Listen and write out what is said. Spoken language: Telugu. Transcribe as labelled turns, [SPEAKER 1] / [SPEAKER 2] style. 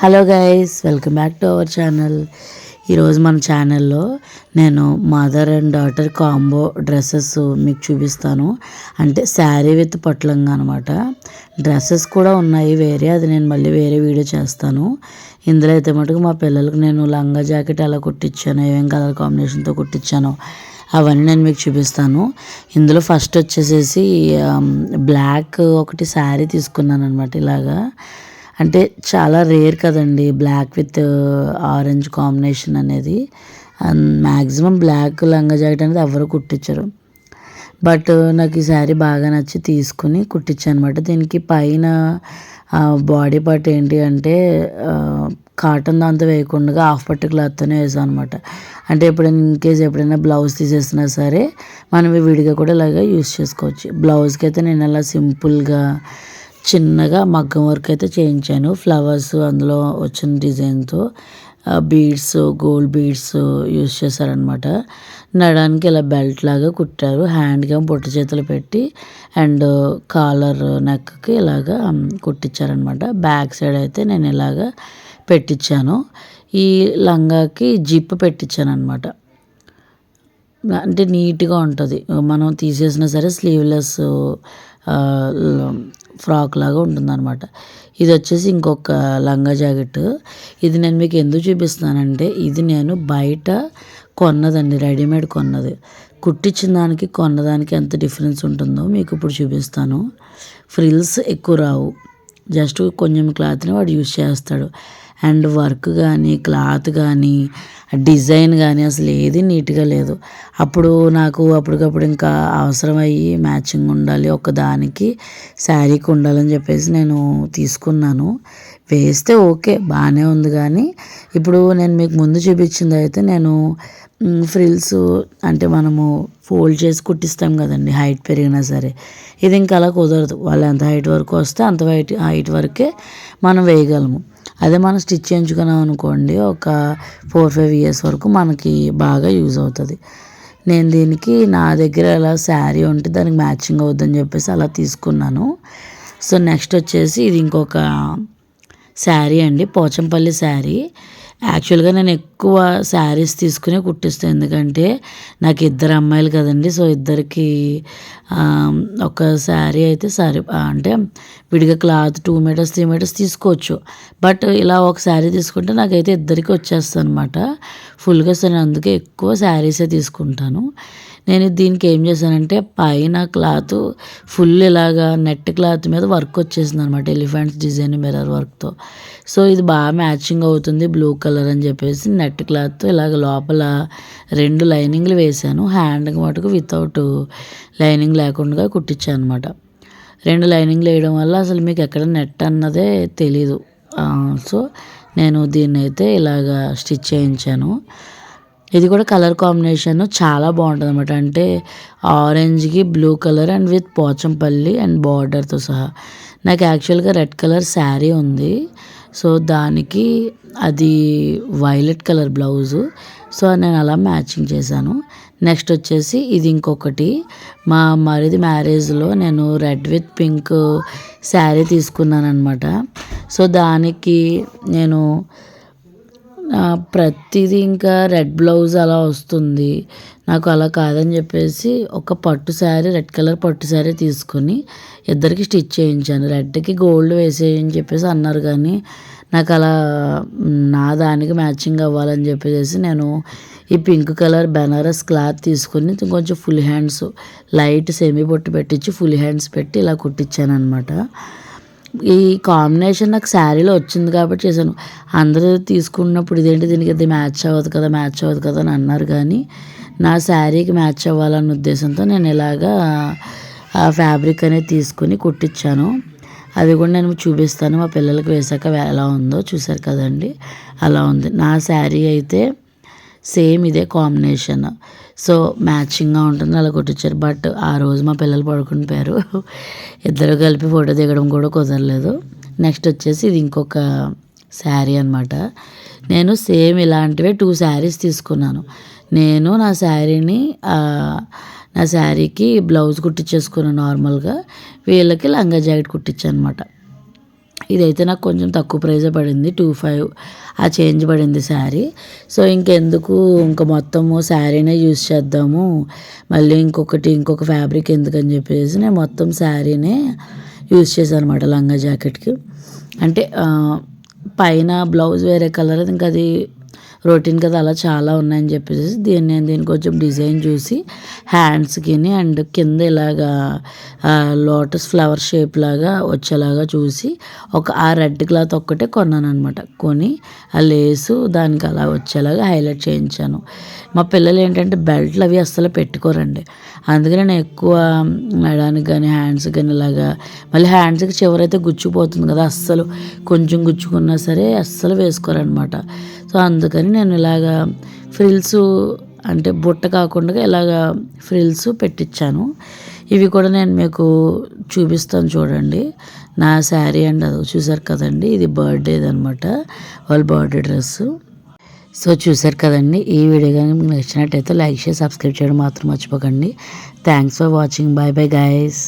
[SPEAKER 1] Hello guys welcome back to our channel. ఈరోజు మన ఛానల్లో నేను mother and daughter combo dresses మీకు చూపిస్తాను. అంటే శారీ విత్ పట్లంగా అనమాట డ్రెస్సెస్ కూడా ఉన్నాయి వేరే. అది నేను మళ్ళీ వేరే వీడియో చేస్తాను. ఇందులో అయితే మటుకు మా పిల్లలకు నేను లంగా జాకెట్ ఎలా కుట్టించాను ఏమేం కలర్ కాంబినేషన్తో కుట్టించానో అవన్నీ నేను మీకు చూపిస్తాను. ఇందులో ఫస్ట్ వచ్చేసేసి బ్లాక్ ఒకటి శారీ తీసుకున్నాను అనమాట ఇలాగా. అంటే చాలా రేర్ కదండి. బ్లాక్ విత్ ఆరెంజ్ కాంబినేషన్ అనేది. మ్యాక్సిమం బ్లాక్ లంగా జాకెట్ అనేది ఎవరు కుట్టించరు. బట్ uh, నాకు ఈ శారీ బాగా నచ్చి తీసుకుని కుట్టించాను అనమాట దీనికి పైన బాడీ పార్ట్ ఏంటి అంటే కాటన్ దాంతో వేయకుండా హాఫ్ పట్టు క్లాత్తోనే వేసాం అనమాట అంటే ఎప్పుడైనా ఇన్ కేస్ ఎప్పుడైనా బ్లౌజ్ తీసేసినా సరే మనం విడిగా కూడా ఇలాగ యూస్ చేసుకోవచ్చు. బ్లౌజ్కి అయితే నేను అలా సింపుల్గా చిన్నగా మగ్గం వర్క్ అయితే చేయించాను. ఫ్లవర్స్ అందులో వచ్చిన డిజైన్తో బీడ్స్ గోల్డ్ బీడ్స్ యూస్ చేశారనమాట నడానికి ఇలా బెల్ట్ లాగా కుట్టారు. హ్యాండ్గా బొట్టు చేతులు పెట్టి అండ్ కాలర్ నెక్కి ఇలాగా కుట్టించారనమాట బ్యాక్ సైడ్ అయితే నేను ఇలాగా పెట్టించాను ఈ లంగాకి జిప్ పెట్టించాను అనమాట అంటే నీట్గా ఉంటుంది. మనం తీసేసినా సరే స్లీవ్లెస్ ఫ్రాక్ లాగా ఉంటుందన్నమాట. ఇది వచ్చేసి ఇంకొక లంగా జాకెట్. ఇది నేను మీకు ఎందుకు చూపిస్తున్నానంటే ఇది నేను బయట కొన్నదండి రెడీమేడ్ కొన్నది. కుట్టించిన దానికి కొన్నదానికి ఎంత డిఫరెన్స్ ఉంటుందో మీకు ఇప్పుడు చూపిస్తాను. ఫ్రిల్స్ ఎక్కువ రావు. జస్ట్ కొంచెం క్లాత్ని వాడు యూజ్ చేస్తాడు. అండ్ వర్క్ కానీ క్లాత్ కానీ డిజైన్ కానీ అసలు ఏది నీట్గా లేదు. అప్పుడు నాకు అప్పటికప్పుడు ఇంకా అవసరమయ్యి మ్యాచింగ్ ఉండాలి ఒకదానికి శారీకి ఉండాలని చెప్పేసి నేను తీసుకున్నాను. వేస్తే ఓకే బాగానే ఉంది కానీ ఇప్పుడు నేను మీకు ముందు చూపించింది అయితే నేను ఫ్రిల్స్ అంటే మనము ఫోల్డ్ చేసి కుట్టిస్తాం కదండి హైట్ పెరిగినా సరే. ఇది ఇంకా అలా కుదరదు. వాళ్ళు ఎంత హైట్ వరకు వస్తే అంత హైట్ హైట్ వరకే మనం వేయగలము. అదే మనం స్టిచ్ చేయించుకున్నాం అనుకోండి ఒక ఫోర్ ఫైవ్ ఇయర్స్ వరకు మనకి బాగా యూజ్ అవుతుంది. నేను దీనికి నా దగ్గర అలా శారీ ఉంటే దానికి మ్యాచింగ్ అవుద్దని చెప్పేసి అలా తీసుకున్నాను. సో నెక్స్ట్ వచ్చేసి ఇది ఇంకొక శారీ అండి పోచంపల్లి శారీ. యాక్చువల్గా నేను ఎక్కువ శారీస్ తీసుకునే కుట్టిస్తాను ఎందుకంటే నాకు ఇద్దరు అమ్మాయిలు కదండి. సో ఇద్దరికి ఒక శారీ అయితే సరి అంటే విడిగా cloth two metres three metres తీసుకోవచ్చు. బట్ ఇలా ఒక శారీ తీసుకుంటే నాకైతే ఇద్దరికి వచ్చేస్తాను అనమాట ఫుల్గా సరే అందుకే ఎక్కువ శారీసే తీసుకుంటాను. నేను దీనికి ఏం చేశానంటే పైన క్లాత్ ఫుల్ ఇలాగా నెట్ క్లాత్ మీద వర్క్ వచ్చేసింది అనమాట ఎలిఫెంట్స్ డిజైన్ మిర్రర్ వర్క్తో. సో ఇది బాగా మ్యాచింగ్ అవుతుంది బ్లూ కలర్ అని చెప్పేసి నెట్ క్లాత్తో ఇలాగ లోపల రెండు లైనింగ్లు వేసాను హ్యాండ్కి మటుకు వితౌట్ లైనింగ్ లేకుండా కుట్టించాను అనమాట రెండు లైనింగ్లు వేయడం వల్ల అసలు మీకు ఎక్కడ నెట్ అన్నదే తెలీదు. సో నేను దీన్ని అయితే ఇలాగా స్టిచ్ చేయించాను. ఇది కూడా కలర్ కాంబినేషన్ చాలా బాగుంటుంది అనమాట అంటే ఆరెంజ్కి blue colour and with Pochampalli and బార్డర్తో సహా. నాకు యాక్చువల్గా రెడ్ కలర్ శారీ ఉంది. సో దానికి అది వైలెట్ కలర్ బ్లౌజు. సో నేను అలా మ్యాచింగ్ చేశాను. నెక్స్ట్ వచ్చేసి ఇది ఇంకొకటి. మా మరిది మ్యారేజ్లో నేను రెడ్ విత్ పింక్ శారీ తీసుకున్నాను అనమాట సో దానికి నేను ప్రతిదీ ఇంకా రెడ్ బ్లౌజ్ అలా వస్తుంది. నాకు అలా కాదని చెప్పేసి ఒక పట్టు శారీ రెడ్ కలర్ పట్టు శారీ తీసుకొని ఇద్దరికి స్టిచ్ చేయించాను. రెడ్కి గోల్డ్ వేసేయని చెప్పేసి అన్నారు కానీ నాకు అలా నా దానికి మ్యాచింగ్ అవ్వాలని చెప్పేసి నేను ఈ పింక్ కలర్ బెనారస్ క్లాత్ తీసుకొని కొంచెం ఫుల్ హ్యాండ్స్ లైట్ సెమీ బొట్టు పెట్టించి ఫుల్ హ్యాండ్స్ పెట్టి ఇలా కుట్టించాను అనమాట ఈ కాంబినేషన్ నాకు శారీలో వచ్చింది కాబట్టి చేశాను. అందరూ తీసుకున్నప్పుడు ఇదేంటి దీనికి అది మ్యాచ్ అవ్వదు కదా మ్యాచ్ అవ్వదు కదా అని అన్నారు కానీ నా శారీకి మ్యాచ్ అవ్వాలన్న ఉద్దేశంతో నేను ఇలాగా ఆ ఫ్యాబ్రిక్ అనేది తీసుకుని కుట్టించాను అది కూడా నేను చూపిస్తాను మా పిల్లలకి వేసాక ఎలా ఉందో చూసారు కదండి. అలా ఉంది. నా శారీ అయితే సేమ్ ఇదే కాంబినేషన్. సో మ్యాచింగ్గా ఉంటుంది అలా కొట్టించారు. బట్ ఆ రోజు మా పిల్లలు పడుకుని పోయారు. ఇద్దరు కలిపి ఫోటో దిగడం కూడా కుదరలేదు. నెక్స్ట్ వచ్చేసి ఇది ఇంకొక శారీ అనమాట నేను సేమ్ ఇలాంటివే టూ శారీస్ తీసుకున్నాను. నేను నా శారీని నా శారీకి బ్లౌజ్ కుట్టించేసుకున్నాను నార్మల్గా. వీళ్ళకి లంగా జాకెట్ కుట్టించాను అనమాట ఇదైతే నాకు కొంచెం తక్కువ ప్రైజే పడింది. టూ ఫైవ్ ఆ చేంజ్ పడింది శారీ సో ఇంకెందుకు? ఇంకా మొత్తము శారీనే యూస్ చేద్దాము. మళ్ళీ ఇంకొకటి ఇంకొక ఫ్యాబ్రిక్ ఎందుకని చెప్పేసి నేను మొత్తం శారీనే యూస్ చేశాను అనమాట లంగా జాకెట్కి అంటే పైన బ్లౌజ్ వేరే కలర్ ఇంకా అది రొటీన్ కదా అలా చాలా ఉన్నాయని చెప్పేసి దీన్ని నేను కొంచెం డిజైన్ చూసి హ్యాండ్స్కి అండ్ కింద ఇలాగా లోటస్ ఫ్లవర్ షేప్ లాగా వచ్చేలాగా చూసి ఒక ఆ రెడ్ క్లాత్ ఒక్కటే కొన్నాను అనమాట కొని ఆ లేసు దానికి అలా వచ్చేలాగా హైలైట్ చేయించాను. మా పిల్లలు ఏంటంటే బెల్ట్లు అవి అస్సలు పెట్టుకోరండి. అందుకని నేను ఎక్కువ మెడానికి కానీ హ్యాండ్స్ కానీ ఇలాగా మళ్ళీ హ్యాండ్స్కి చివరైతే గుచ్చిపోతుంది కదా అస్సలు. కొంచెం గుచ్చుకున్నా సరే అస్సలు వేసుకోరనమాట సో అందుకని నేను ఇలాగా ఫ్రిల్స్ అంటే బుట్ట కాకుండా ఇలాగా ఫ్రిల్స్ పెట్టించాను ఇవి కూడా నేను మీకు చూపిస్తాను చూడండి. నా శారీ అండ్ అది చూసారు కదండి ఇది బర్త్డేది అనమాట వాళ్ళ బర్త్డే డ్రెస్సు సో చూసారు కదండి ఈ వీడియో కానీ మీకు నచ్చినట్టయితే లైక్ చేసి సబ్స్క్రైబ్ చేయడం మాత్రం మర్చిపోకండి. Thanks for watching. Bye bye guys